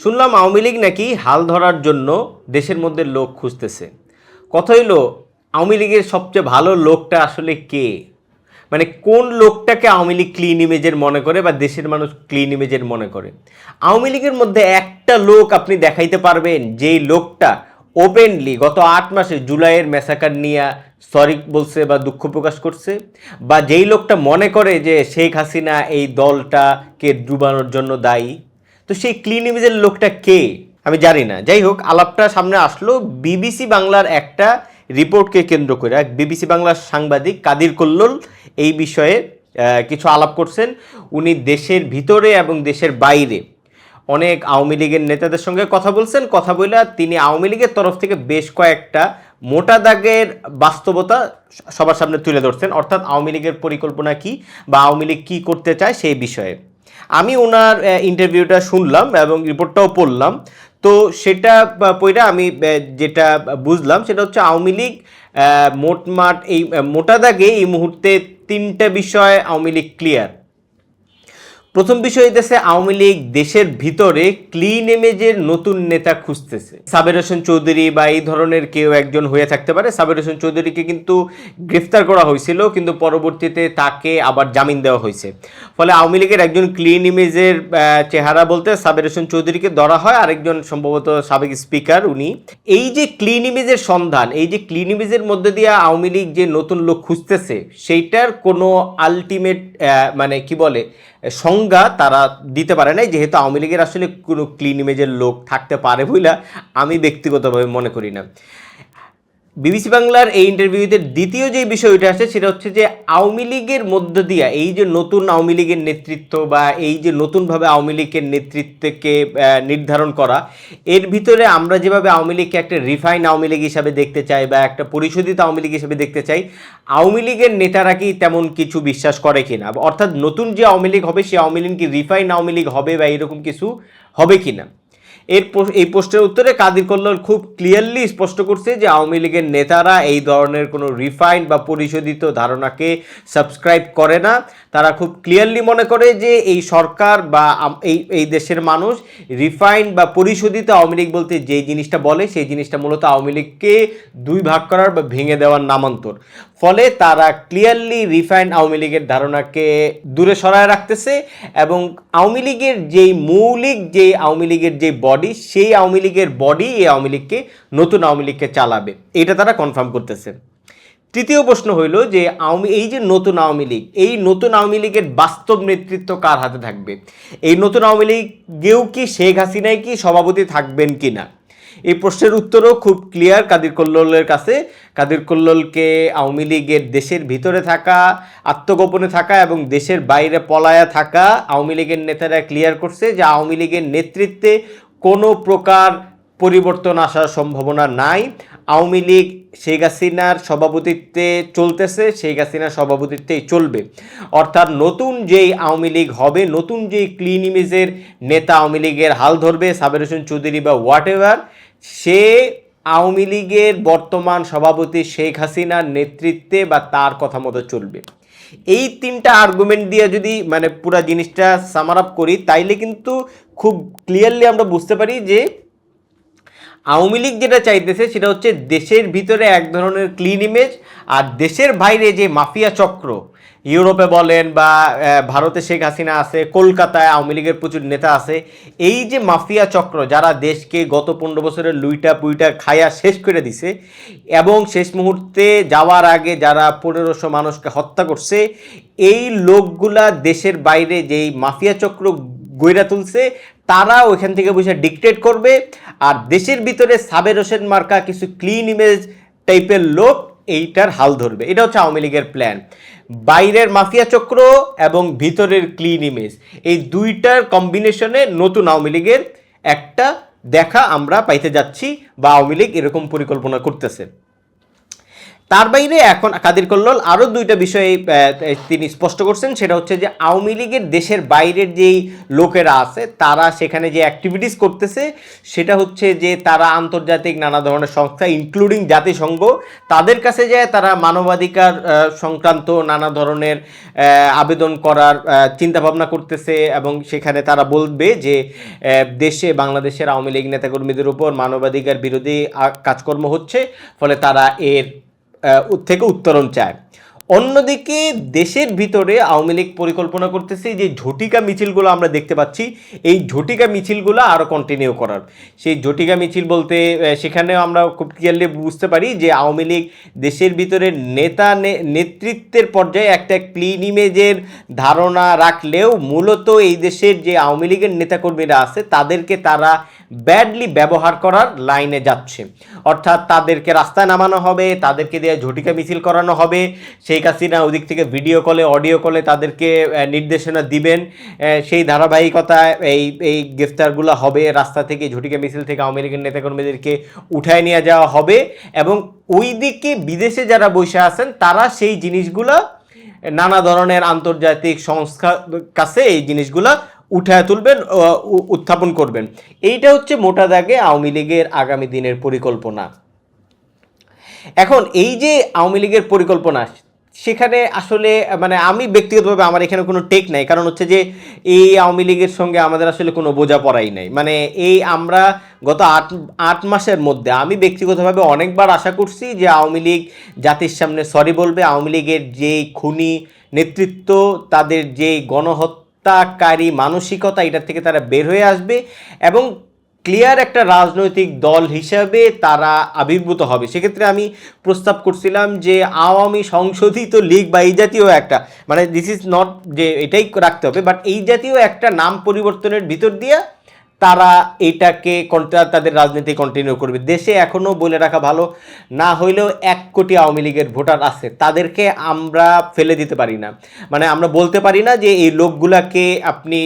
শুনলাম আওয়ামী লীগ নাকি হাল ধরার জন্য দেশের মধ্যে লোক খুঁজতেছে। কথা হইল, আওয়ামী লীগের সবচেয়ে ভালো লোকটা আসলে কে? মানে কোন লোকটাকে আওয়ামী লীগ ক্লিন ইমেজের মনে করে বা দেশের মানুষ ক্লিন ইমেজের মনে করে? আওয়ামী লীগের মধ্যে একটা লোক আপনি দেখাইতে পারবেন, যেই লোকটা ওপেনলি গত আট মাসে জুলাইয়ের মেসাকার নিয়ে সরি বলছে বা দুঃখ প্রকাশ করছে, বা যেই লোকটা মনে করে যে শেখ হাসিনা এই দলটাকে ডুবানোর জন্য দায়ী তো সেই ক্লিন ইমেজের লোকটা কে? আমি জানি না। যাই হোক, আলাপটা সামনে আসলো বিবিসি বাংলার একটা রিপোর্টকে কেন্দ্র করে। বিবিসি বাংলার সাংবাদিক কাদির কল্লোল এই বিষয়ে কিছু আলাপ করছেন। উনি দেশের ভিতরে এবং দেশের বাইরে। অনেক আওয়ামী লীগের নেতাদের সঙ্গে কথা বলছেন। কথা বলে তিনি আওয়ামী লীগের তরফ থেকে বেশ কয়েকটা মোটা দাগের বাস্তবতা সবার সামনে তুলে ধরছেন। অর্থাৎ আওয়ামী লীগের পরিকল্পনা কি বা আওয়ামী লীগ কী করতে চায় সেই বিষয়ে। আমি ওনার ইন্টারভিউটা শুনলাম এবং রিপোর্টটাও পড়লাম। তো সেটা পইরা আমি যেটা বুঝলাম সেটা হচ্ছে আওয়ামী লীগ মোটমাট এই মোটা দাগে এই মুহূর্তে তিনটা বিষয় আওয়ামী লীগ ক্লিয়ার প্রথম বিষয় হইতেছে আওয়ামী লীগ দেশের ভিতরে ক্লিন ইমেজের নতুন নেতা খুঁজতেছে। সাবের হোসেন চৌধুরী বা এই ধরনের কেউ একজন হয়ে থাকতে পারে। সাবের হোসেন চৌধুরীকে কিন্তু গ্রেফতার করা হয়েছিল, কিন্তু পরবর্তীতে তাকে আবার জামিন দেওয়া হয়েছে। ফলে আওয়ামী লীগের একজন ক্লিন ইমেজের চেহারা বলতে সাবের হোসেন চৌধুরীকে ধরা হয়, আরেকজন সম্ভবত সাবেক স্পিকার উনি। এই যে ক্লিন ইমেজের সন্ধান, এই যে ক্লিন ইমেজের মধ্যে দিয়ে আওয়ামী লীগ যে নতুন লোক খুঁজতেছে, সেইটার কোনো আলটিমেট মানে কি বলে সংজ্ঞা তারা দিতে পারে নাই, যেহেতু আওয়ামী লীগের আসলে কোনো ক্লিন ইমেজের লোক থাকতে পারে বইলা আমি ব্যক্তিগতভাবে মনে করি না। বিবিসি বাংলার এই ইন্টারভিউতে দ্বিতীয় যে বিষয়টা আসছে সেটা হচ্ছে যে আওয়ামী লীগের মধ্য দিয়া এই যে নতুন আওয়ামী লীগের নেতৃত্ব বা এই যে নতুনভাবে আওয়ামী লীগের নেতৃত্বকে নির্ধারণ করা, এর ভিতরে আমরা যেভাবে আওয়ামী লীগকে একটা রিফাইন আওয়ামী লীগ হিসাবে দেখতে চাই বা একটা পরিশোধিত আওয়ামী লীগ হিসাবে দেখতে চাই, আওয়ামী লীগের নেতারা কি তেমন কিছু বিশ্বাস করে কিনা? অর্থাৎ নতুন যে আওয়ামী লীগ হবে সে আওয়ামী লীগ কি রিফাইন আওয়ামী লীগ হবে বা এরকম কিছু হবে কিনা? এর এই পোস্টের উত্তরে কাদির কল্লোল খুব ক্লিয়ারলি স্পষ্ট করছে যে আওয়ামী লীগের নেতারা এই ধরনের কোনো রিফাইন্ড বা পরিশোধিত ধারণাকে সাবস্ক্রাইব করে না। তারা খুব ক্লিয়ারলি মনে করে যে এই সরকার বা এই এই দেশের মানুষ রিফাইন্ড বা পরিশোধিত আওয়ামী লীগ বলতে যে জিনিসটা বলে, সেই জিনিসটা মূলত আওয়ামী লীগকে দুই ভাগ করার বা ভেঙে দেওয়ার নামান্তর। ফলে তারা ক্লিয়ারলি রিফাইন্ড আওয়ামী লীগের ধারণাকে দূরে সরায় রাখতেছে এবং আওয়ামী লীগের যেই মৌলিক যে আওয়ামী লীগের যে বডি সেই আওয়ামী লীগের বডি এই আওয়ামী লীগকে নতুন আওয়ামী লীগকে চালাবে। এটা তারা কনফার্ম করতেছে। তৃতীয় প্রশ্ন হইল যে আওয়ামী এই যে নতুন আওয়ামী লীগ, এই নতুন আওয়ামী লীগের বাস্তব নেতৃত্ব কার হাতে থাকবে? এই নতুন আওয়ামী লীগেও কি শেখ হাসিনায় কি সভাপতি থাকবেন কি না? এই প্রশ্নের উত্তরও খুব ক্লিয়ার কাদির কল্লোলের কাছে। কাদির কল্লোলকে আওয়ামী লীগের দেশের ভিতরে থাকা, আত্মগোপনে থাকা এবং দেশের বাইরে পলায়া থাকা আওয়ামী লীগের নেতারা ক্লিয়ার করছে যে আওয়ামী লীগের নেতৃত্বে কোনো প্রকার পরিবর্তন আসার সম্ভাবনা নাই। আওয়ামী লীগ শেখ হাসিনার সভাপতিত্বে চলতেছে, শেখ হাসিনার সভাপতিত্বেই চলবে। অর্থাৎ নতুন যেই আওয়ামী লীগ হবে, নতুন যেই ক্লিন ইমেজের নেতা আওয়ামী লীগের হাল ধরবে, সাবের হোসেন চৌধুরী বা হোয়াট এভার সে আওয়ামী লীগের বর্তমান সভাপতি শেখ হাসিনার নেতৃত্বে বা তার কথা মতো চলবে। এই তিনটা আর্গুমেন্ট দিয়ে যদি মানে পুরো জিনিসটা সামার আপ করি, তাইলে কিন্তু খুব ক্লিয়ারলি আমরা বুঝতে পারি যে আওয়ামী লীগ যেটা চাইতেছে সেটা হচ্ছে দেশের ভিতরে এক ধরনের ক্লিন ইমেজ আর দেশের বাইরে যে মাফিয়া চক্র। ইউরোপে বলেন বা ভারতে শেখ হাসিনা আছে, কলকাতায় আওয়ামী লীগের প্রচুর নেতা আছে। এই যে মাফিয়া চক্র যারা দেশকে গত পনেরো বছরের লুইটা পুইটা খায়া শেষ করে দিছে এবং শেষ মুহূর্তে যাওয়ার আগে যারা পনেরোশো মানুষকে হত্যা করছে, এই লোকগুলা দেশের বাইরে যেই মাফিয়া চক্র গইরা তুলছে তারা ওইখান থেকে বসে ডিকটেট করবে। আর দেশের ভিতরে সাবের হোসেন মার্কা কিছু ক্লিন ইমেজ টাইপের লোক এইটার হাল ধরবে। এটা হচ্ছে আওয়ামী লীগের প্ল্যান বাইরের মাফিয়া চক্র এবং ভিতরের ক্লিন ইমেজ এই দুইটার কম্বিনেশনে নতুন আওয়ামী লীগের একটা দেখা আমরা পাইতে যাচ্ছি বা আওয়ামী লীগ এরকম পরিকল্পনা করতেছে। তার বাইরে এখন কাদির কল্লোল আরও দুইটা বিষয়ে তিনি স্পষ্ট করছেন, সেটা হচ্ছে যে আওয়ামী লীগের দেশের বাইরের যেই লোকেরা আছে, তারা সেখানে যে অ্যাক্টিভিটিস করতেছে, সেটা হচ্ছে যে তারা আন্তর্জাতিক নানা ধরনের সংস্থা ইনক্লুডিং জাতিসংঘ, তাদের কাছে যায় তারা মানবাধিকার সংক্রান্ত নানা ধরনের আবেদন করার চিন্তা ভাবনা করতেছে এবং সেখানে তারা বলবে যে দেশে, বাংলাদেশের আওয়ামী লীগ নেতাকর্মীদের উপর মানবাধিকার বিরোধী কাজকর্ম হচ্ছে, ফলে তারা এর থেকে উত্তরণ চায়। অন্যদিকে দেশের ভিতরে আওয়ামী লীগ পরিকল্পনা করতেছে যে ঝটিকা মিছিলগুলো আমরা দেখতে পাচ্ছি। এই ঝটিকা মিছিলগুলো আরও কন্টিনিউ করার। সেই ঝটিকা মিছিল বলতে সেখানেও আমরা খুব ক্লিয়ারলি বুঝতে পারি যে আওয়ামী লীগ দেশের ভিতরে নেতা নেতৃত্বের পর্যায়ে একটা ক্লিন ইমেজের ধারণা রাখলেও মূলত এই দেশের যে আওয়ামী লীগের নেতাকর্মীরা আছে, তাদেরকে তারা ব্যাডলি ব্যবহার করার লাইনে যাচ্ছে। অর্থাৎ তাদেরকে রাস্তায় নামানো হবে, তাদেরকে দিয়ে ঝটিকা মিছিল করানো হবে। শেখ হাসিনা ওদিক থেকে ভিডিও কলে অডিও কলে তাদেরকে নির্দেশনা দিবেন। সেই ধারাবাহিকতায় এই এই গ্রেফতারগুলো হবে। রাস্তা থেকে ঝটিকা মিছিল থেকে আওয়ামী লীগের নেতাকর্মীদেরকে উঠায় নিয়ে যাওয়া হবে এবং ওই দিকে বিদেশে যারা বসে আছেন, তারা সেই জিনিসগুলো, নানা ধরনের আন্তর্জাতিক সংস্থার কাছে এই জিনিসগুলো উঠায় তুলবেন উত্থাপন করবেন। এইটা হচ্ছে মোটা দাগে আওয়ামী লীগের আগামী দিনের পরিকল্পনা। এখন এই যে আওয়ামী লীগের পরিকল্পনা সেখানে আসলে মানে আমি ব্যক্তিগতভাবে আমার এখানে কোনো টেক নাই। কারণ হচ্ছে যে, এই আওয়ামী লীগের সঙ্গে আমাদের আসলে কোনো বোঝাপড়াই নাই। মানে এই আমরা গত আট আট মাসের মধ্যে আমি ব্যক্তিগতভাবে অনেকবার আশা করছি যে আওয়ামী লীগ জাতির সামনে সরি বলবে, আওয়ামী লীগের যেই খুনি নেতৃত্ব, তাদের যেই গণহত্যাকারী মানসিকতা, এটার থেকে তারা বের হয়ে আসবে। এবং ক্লিয়ার একটা রাজনৈতিক দল হিসাবে তারা আবির্ভূত হবে। সেক্ষেত্রে আমি প্রস্তাব করছিলাম যে আওয়ামী সংশোধিত লীগ বা এই জাতীয় একটা মানে দিস ইজ নট যে এটাই রাখতে হবে বাট এই জাতীয় একটা নাম পরিবর্তনের ভিতর দিয়ে তারা এটাকে তাদের রাজনীতি কন্টিনিউ করবে। দেশে এখনও বলে রাখা ভালো, না হইলেও এক কোটি আওয়ামী লীগের ভোটার আছে, তাদেরকে আমরা ফেলে দিতে পারি না। মানে আমরা বলতে পারি না যে এই লোকগুলাকে আপনি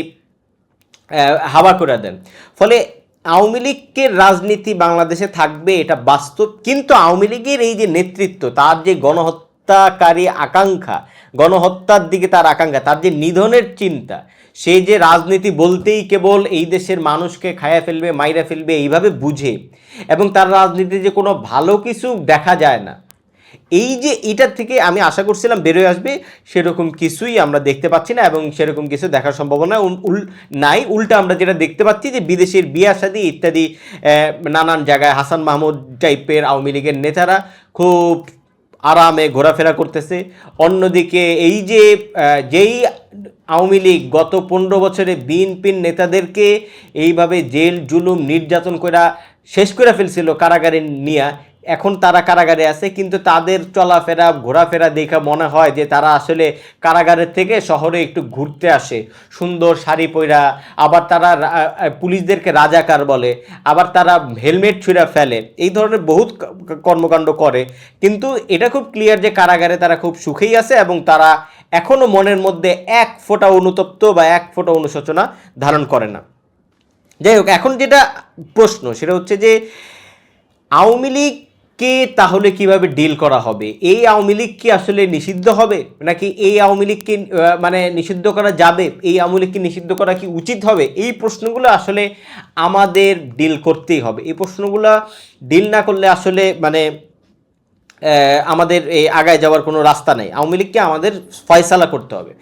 হাওয়া করে দেন। ফলে আওয়ামী লীগের রাজনীতি বাংলাদেশে থাকবে, এটা বাস্তব। কিন্তু আওয়ামী লীগের এই যে নেতৃত্ব, তার যে গণহত্যাকারী আকাঙ্ক্ষা, গণহত্যার দিকে তার আকাঙ্ক্ষা, তার যে নিধনের চিন্তা, সে যে রাজনীতি বলতেই কেবল এই দেশের মানুষকে খায়া ফেলবে, মাইরা ফেলবে, এইভাবে বুঝে, এবং তার রাজনীতি যে কোনো ভালো কিছু দেখা যায় না। এই যে এটার থেকে আমি আশা করছিলাম বেরোয় আসবে, সেরকম কিছুই আমরা দেখতে পাচ্ছি না এবং সেরকম কিছু দেখার সম্ভাবনা উল- নাই। উল্টা আমরা যেটা দেখতে পাচ্ছি যে বিদেশের বিয়া শাদী ইত্যাদি নানান জায়গায় হাসান মাহমুদ টাইপের আওয়ামী লীগের নেতারা খুব আরামে ঘোরাফেরা করতেছে। অন্যদিকে এই যে যেই আওয়ামী লীগ গত পনেরো বছরে বিএনপির নেতাদেরকে এইভাবে জেল, জুলুম, নির্যাতন করা শেষ করে ফেলছিল কারাগারে নিয়ে এখন তারা কারাগারে আছে, কিন্তু তাদের চলাফেরা, ঘোরাফেরা দেখে মনে হয় যে তারা আসলে কারাগারের থেকে শহরে একটু ঘুরতে আসে। সুন্দর শাড়ি পইরা, আবার তারা পুলিশদেরকে রাজাকার বলে, আবার তারা হেলমেট ছুঁড়া ফেলে, এই ধরনের বহুত কর্মকাণ্ড করে। কিন্তু এটা খুব ক্লিয়ার যে কারাগারে তারা খুব সুখেই আছে এবং তারা এখনও মনের মধ্যে এক ফোঁটা অনুতপ্ত বা এক ফোঁটা অনুশোচনা ধারণ করে না। যাই হোক, এখন যেটা প্রশ্ন, সেটা হচ্ছে যে আওয়ামী লীগকে তাহলে কীভাবে ডিল করা হবে? এই আওয়ামী লীগ কি আসলে নিষিদ্ধ হবে? নাকি এই আওয়ামী লীগকে মানে নিষিদ্ধ করা যাবে? এই আওয়ামী লীগকে নিষিদ্ধ করা কি উচিত হবে? এই প্রশ্নগুলো আসলে আমাদের ডিল করতেই হবে। এই প্রশ্নগুলো ডিল না করলে আসলে মানে আমাদের এই আগায় যাওয়ার কোনো রাস্তা নেই। আওয়ামী লীগকে আমাদের ফয়সালা করতে হবে।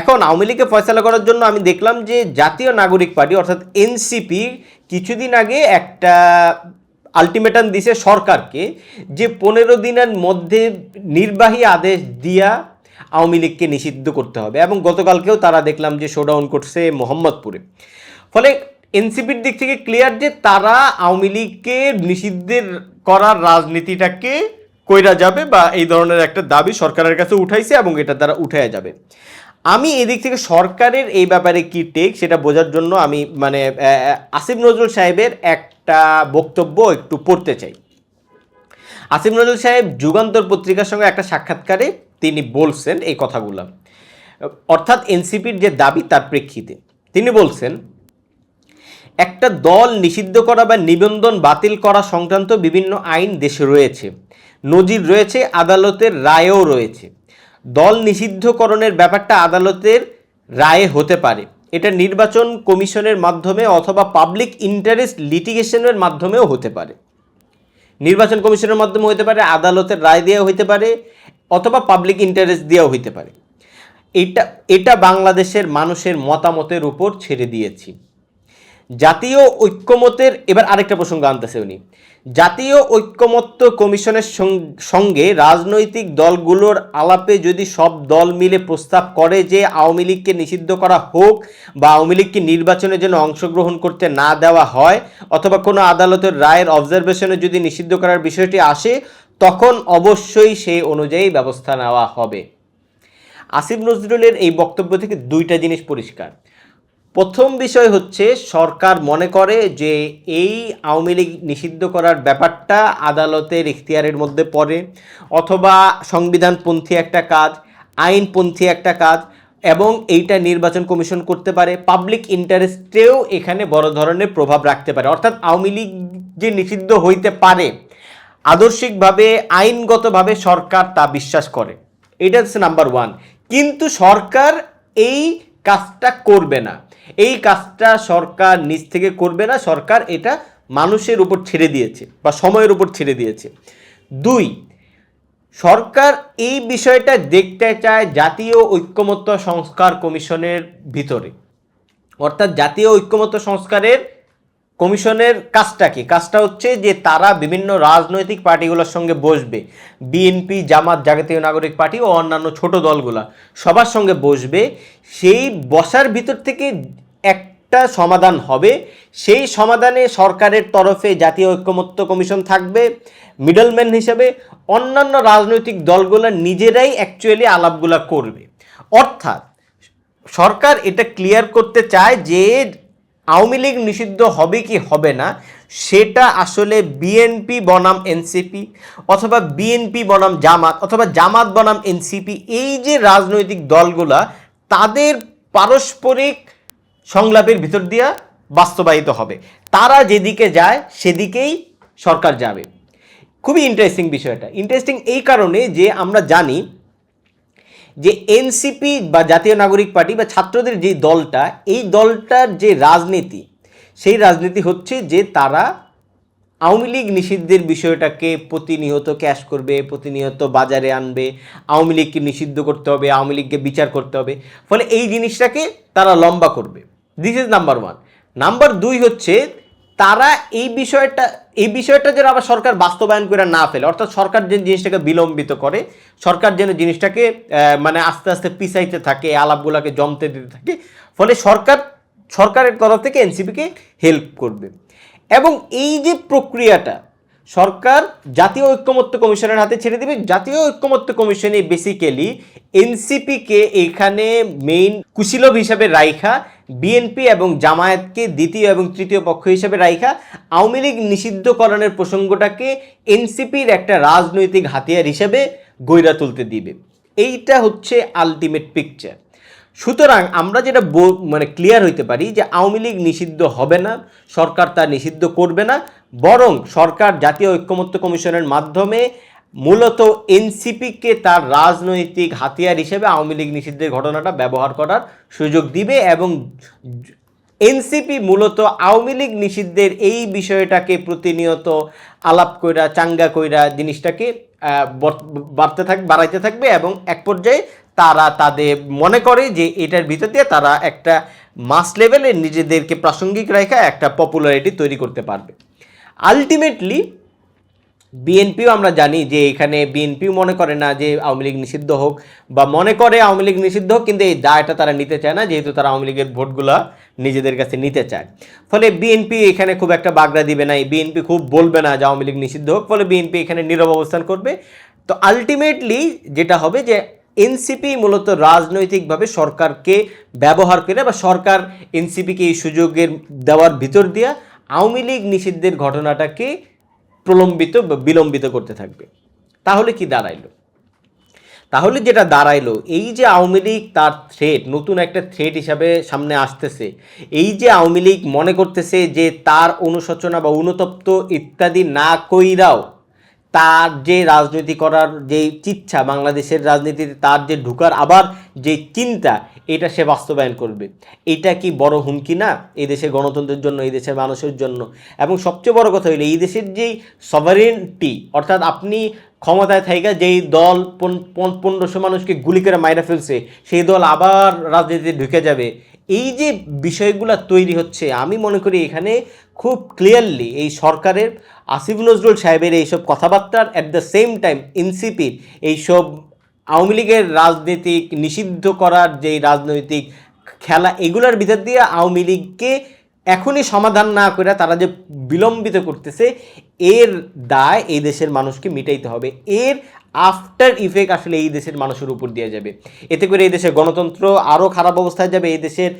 এখন আওয়ামী লীগকে ফয়সালা করার জন্য আমি দেখলাম যে জাতীয় নাগরিক পার্টি, অর্থাৎ এনসিপি কিছুদিন আগে একটা আলটিমেটাম দিছে সরকারকে যে পনেরো দিনের মধ্যে নির্বাহী আদেশ দিয়া আওয়ামী লীগকে নিষিদ্ধ করতে হবে এবং গতকালকেও তারা দেখলাম যে শোডাউন করছে মোহাম্মদপুরে। ফলে এনসিপির দিক থেকে ক্লিয়ার যে তারা আওয়ামী লীগকে নিষিদ্ধের করার রাজনীতিটাকে কইরা যাবে বা এই ধরনের একটা দাবি সরকারের কাছে উঠাইছে এবং এটা তারা উঠাইয়া যাবে। আমি এদিক থেকে সরকারের এই ব্যাপারে কি টেক সেটা বোঝার জন্য আমি মানে আসিফ নজরুল সাহেবের একটা বক্তব্য একটু পড়তে চাই। আসিফ নজরুল সাহেব যুগান্তর পত্রিকার সঙ্গে একটা সাক্ষাৎকারে তিনি বলছেন এই কথাগুলো। অর্থাৎ এনসিপির যে দাবি তার প্রেক্ষিতে তিনি বলছেন, একটা দল নিষিদ্ধ করা বা নিবন্ধন বাতিল করা সংক্রান্ত বিভিন্ন আইন দেশে রয়েছে। নজির রয়েছে, আদালতের রায়ও রয়েছে। দল নিষিদ্ধকরণের ব্যাপারটা আদালতের রায়ে হতে পারে। এটা নির্বাচন কমিশনের মাধ্যমে অথবা পাবলিক ইন্টারেস্ট লিটিগেশনের মাধ্যমেও হতে পারে। নির্বাচন কমিশনের মাধ্যমে হতে পারে, আদালতের রায় দেওয়া হইতে পারে, অথবা পাবলিক ইন্টারেস্ট দেওয়া হইতে পারে। এটা এটা বাংলাদেশের মানুষের মতামতের উপর ছেড়ে দিয়েছি। জাতীয় ঐক্যমতের এবার আরেকটা প্রসঙ্গ আনতেছে উনি। জাতীয় ঐক্যমত্য কমিশনের সঙ্গে রাজনৈতিক দলগুলোর আলাপে যদি সব দল মিলে প্রস্তাব করে যে আওয়ামী লীগকে নিষিদ্ধ করা হোক বা আওয়ামী লীগকে নির্বাচনের জন্য অংশগ্রহণ করতে না দেওয়া হয় অথবা কোনো আদালতের রায়ের অবজারভেশনে যদি নিষিদ্ধ করার বিষয়টি আসে, তখন অবশ্যই সেই অনুযায়ী ব্যবস্থা নেওয়া হবে। আসিফ নজরুলের এই বক্তব্য থেকে দুইটা জিনিস পরিষ্কার। প্রথম বিষয় হচ্ছে, সরকার মনে করে যে এই আওয়ামী লীগ নিষিদ্ধ করার ব্যাপারটা আদালতের ইখতিয়ারের মধ্যে পড়ে, অথবা সংবিধানপন্থী একটা কাজ, আইনপন্থী একটা কাজ, এবং এইটা নির্বাচন কমিশন করতে পারে। পাবলিক ইন্টারেস্টেও এখানে বড় ধরনের প্রভাব রাখতে পারে। অর্থাৎ আওয়ামী লীগ যে নিষিদ্ধ হইতে পারে, আদর্শিকভাবে, আইনগতভাবে সরকার তা বিশ্বাস করে। এটা হচ্ছে নাম্বার ওয়ান কিন্তু সরকার এই কাজটা করবে না। এই কাজটা সরকার নিজ থেকে করবে না, সরকার এটা মানুষের উপর ছেড়ে দিয়েছে বা সময়ের উপর ছেড়ে দিয়েছে। দুই, সরকার এই বিষয়টা দেখতে চায় জাতীয় ঐক্যমত্য সংস্কার কমিশনের ভিতরে। অর্থাৎ জাতীয় ঐক্যমত্য সংস্কারের কমিশনের কাজটা কি? কাজটা হচ্ছে যে তারা বিভিন্ন রাজনৈতিক পার্টিগুলোর সঙ্গে বসবে। বিএনপি, জামাত জাতীয় নাগরিক পার্টি ও অন্যান্য ছোট দলগুলা সবার সঙ্গে বসবে। সেই বসার ভিতর থেকে একটা সমাধান হবে। সেই সমাধানে সরকারের তরফে জাতীয় ঐক্যমত্য কমিশন থাকবে, মিডলম্যান হিসেবে অন্যান্য রাজনৈতিক দলগুলা নিজেরাই অ্যাকচুয়ালি আলাপগুলা করবে। অর্থাৎ সরকার এটা ক্লিয়ার করতে চায় যে আওয়ামী লীগ নিষিদ্ধ হবে কি হবে না, সেটা আসলে বিএনপি বনাম এনসিপি অথবা বিএনপি বনাম জামাত অথবা জামাত বনাম এনসিপি, এই যে রাজনৈতিক দলগুলা, তাদের পারস্পরিক সংলাপের ভিতর দিয়া বাস্তবায়িত হবে। তারা যেদিকে যায়, সেদিকেই সরকার যাবে। খুবই ইন্টারেস্টিং বিষয়টা। ইন্টারেস্টিং এই কারণে যে আমরা জানি যে এনসিপি বা জাতীয় নাগরিক পার্টি বা ছাত্রদের যে দলটা, এই দলটার যে রাজনীতি, সেই রাজনীতি হচ্ছে যে তারা আওয়ামী লীগ নিষিদ্ধের বিষয়টাকে প্রতিনিয়ত ক্যাশ করবে, প্রতিনিয়ত বাজারে আনবে, আওয়ামী লীগকে নিষিদ্ধ করতে হবে, আওয়ামী লীগকে বিচার করতে হবে। ফলে এই জিনিসটাকে তারা লম্বা করবে। This is number one number দুই হচ্ছে তারা এই বিষয়টা এই বিষয়টা যেন আবার সরকার বাস্তবায়ন করে না ফেলে। অর্থাৎ সরকার যে জিনিসটাকে বিলম্বিত করে, সরকার যেন জিনিসটাকে মানে আস্তে আস্তে পিছাইতে থাকে, আলাপগুলোকে জমতে দিতে থাকে, ফলে সরকার, সরকারের তরফ থেকে এনসিপিকে হেল্প করবে। এবং এই যে প্রক্রিয়াটা, সরকার জাতীয় ঐক্যমত্য কমিশনের হাতে ছেড়ে দেবে। জাতীয় ঐক্যমত্য কমিশনে বেসিক্যালি এনসিপিকে এখানে মেইন কুশীলভ হিসাবে রাইখা বিএনপি এবং জামায়াতকে দ্বিতীয় এবং তৃতীয় পক্ষ হিসাবে রাইখা আওয়ামী লীগ নিষিদ্ধকরণের প্রসঙ্গটাকে এনসিপির একটা রাজনৈতিক হাতিয়ার হিসেবে গইরা তুলতে দিবে। এইটা হচ্ছে আলটিমেট পিকচার সুতরাং আমরা যেটা মানে ক্লিয়ার হইতে পারি যে আওয়ামী লীগ নিষিদ্ধ হবে না, সরকার তা নিষিদ্ধ করবে না, বরং সরকার জাতীয় ঐক্যমত্য কমিশনের মাধ্যমে মূলত এনসিপিকে তার রাজনৈতিক হাতিয়ার হিসেবে আওয়ামী লীগ নিষিদ্ধের ঘটনাটা ব্যবহার করার সুযোগ দিবে এবং এনসিপি মূলত আওয়ামী লীগ নিষিদ্ধের এই বিষয়টাকে প্রতিনিয়ত আলাপ কইরা, চাঙ্গা কইরা জিনিসটাকে বাড়তে থাক, বাড়াইতে থাকবে এবং এক পর্যায়ে তারা তাদের মনে করে যে এটার ভিতর দিয়ে তারা একটা মাস লেভেলে নিজেদেরকে প্রাসঙ্গিক রেখা একটা পপুলারিটি তৈরি করতে পারবে। আলটিমেটলি বিএনপিও আমরা জানি যে এখানে বিএনপিও মনে করে না যে আওয়ামী লীগ নিষিদ্ধ হোক বা মনে করে আওয়ামী লীগ নিষিদ্ধ হোক, কিন্তু এই দায়টা তারা নিতে চায় না, যেহেতু তারা আওয়ামী লীগের ভোটগুলা নিজেদের কাছে নিতে চায়। ফলে বিএনপি এখানে খুব একটা বাগড়া দিবে না, বিএনপি খুব বলবে না যে আওয়ামী লীগ নিষিদ্ধ হোক, ফলে বিএনপি এখানে নীরব অবস্থান করবে। তো আলটিমেটলি যেটা হবে যে এনসিপি মূলত রাজনৈতিকভাবে সরকারকে ব্যবহার করে বা সরকার এনসিপিকে এই সুযোগের দেওয়ার ভিতর দিয়া আওয়ামী লীগ নিষিদ্ধের ঘটনাটাকে প্রলম্বিত বা বিলম্বিত করতে থাকবে। তাহলে কি দাঁড়াইলো? তাহলে যেটা দাঁড়াইলো, এই যে আওয়ামী লীগ তার থ্রেট নতুন একটা থ্রেট হিসাবে সামনে আসতেছে, এই যে আওয়ামী লীগ মনে করতেছে যে তার অনুশোচনা বা অনুতপ্ত ইত্যাদি না কইরাও তার যে রাজনীতি করার যে ইচ্ছা বাংলাদেশের রাজনীতিতে তার যে ঢুকার আবার যে চিন্তা, এটা সে বাস্তবায়ন করবে। এটা কি বড় হুমকি না? এই দেশের গণতন্ত্রের জন্য, এই দেশের মানুষের জন্য। এবং সবচেয়ে বড় কথা হইল, এই দেশের যেই সভারেন্টি অর্থাৎ আপনি ক্ষমতায় থাইকা যেই দল পন- পন- পনেরোশো মানুষকে গুলি করে মাইরা ফেলছে, সেই দল আবার রাজনীতিতে ঢুকে যাবে। এই যে বিষয়গুলো তৈরি হচ্ছে, আমি মনে করি এখানে খুব ক্লিয়ারলি এই সরকারের, আসিফ নজরুল সাহেবের এইসব কথাবার্তার অ্যাট দ্য সেম টাইম এনসিপির এইসব আওয়ামী লীগের রাজনীতিক নিষিদ্ধ করার যেই রাজনৈতিক খেলা, এগুলোর ভিতর দিয়ে আওয়ামী লীগকে এখনই সমাধান না করে তারা যে বিলম্বিত করতেছে, এর দায় এই দেশের মানুষকে মিটাইতে হবে। এর আফটার ইফেক্ট আসলে এই দেশের মানুষের উপর দিয়ে যাবে। এতে করে এই দেশের গণতন্ত্র আরও খারাপ অবস্থায় যাবে, এই দেশের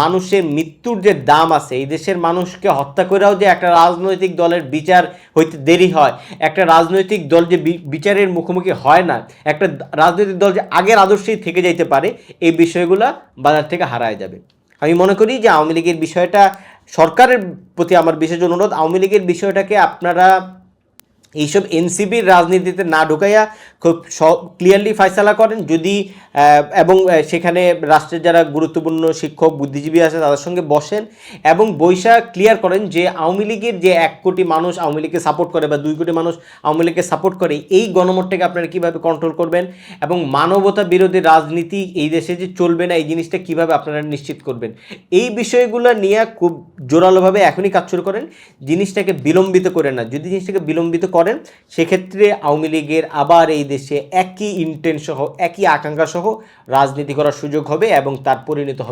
মানুষের মৃত্যুর যে দাম আছে, এই দেশের মানুষকে হত্যা করেও যে একটা রাজনৈতিক দলের বিচার হইতে দেরি হয়, একটা রাজনৈতিক দল যে বিচারের মুখোমুখি হয় না, একটা রাজনৈতিক দল যে আগের আদর্শেই থেকে যাইতে পারে, এই বিষয়গুলো বাজার থেকে হারায় যাবে। আমি মনে করি যে আওয়ামী লীগের বিষয়টা সরকারের প্রতি আমার বিশেষ অনুরোধ, আওয়ামী লীগের বিষয়টাকে আপনারা এইসব এনসিপির রাজনীতিতে না ঢুকাইয়া খুব ক্লিয়ারলি ফয়সালা করেন। যদি এবং সেখানে রাষ্ট্রের যারা গুরুত্বপূর্ণ শিক্ষক, বুদ্ধিজীবী আছে, তাদের সঙ্গে বসেন এবং বৈশা ক্লিয়ার করেন যে, আওয়ামী লীগের যে এক কোটি মানুষ আওয়ামী লীগকে সাপোর্ট করে বা দুই কোটি মানুষ আওয়ামী লীগকে সাপোর্ট করে, এই গণমতটাকে আপনারা কীভাবে কন্ট্রোল করবেন এবং মানবতা বিরোধী রাজনীতি এই দেশে যে চলবে না, এই জিনিসটা কীভাবে আপনারা নিশ্চিত করবেন? এই বিষয়গুলো নিয়ে খুব জোরালোভাবে এখনই কাজ শুরু করেন। জিনিসটাকে বিলম্বিত করেন না। যদি জিনিসটাকে বিলম্বিত করেন, সেক্ষেত্রে আওয়ামী লীগের আবার এই দেশে একই ইন্টেন্ট সহ, একই আকাঙ্ক্ষা সহ রাজনীতি করার সুযোগ হবে এবং তার পরিণত হবে।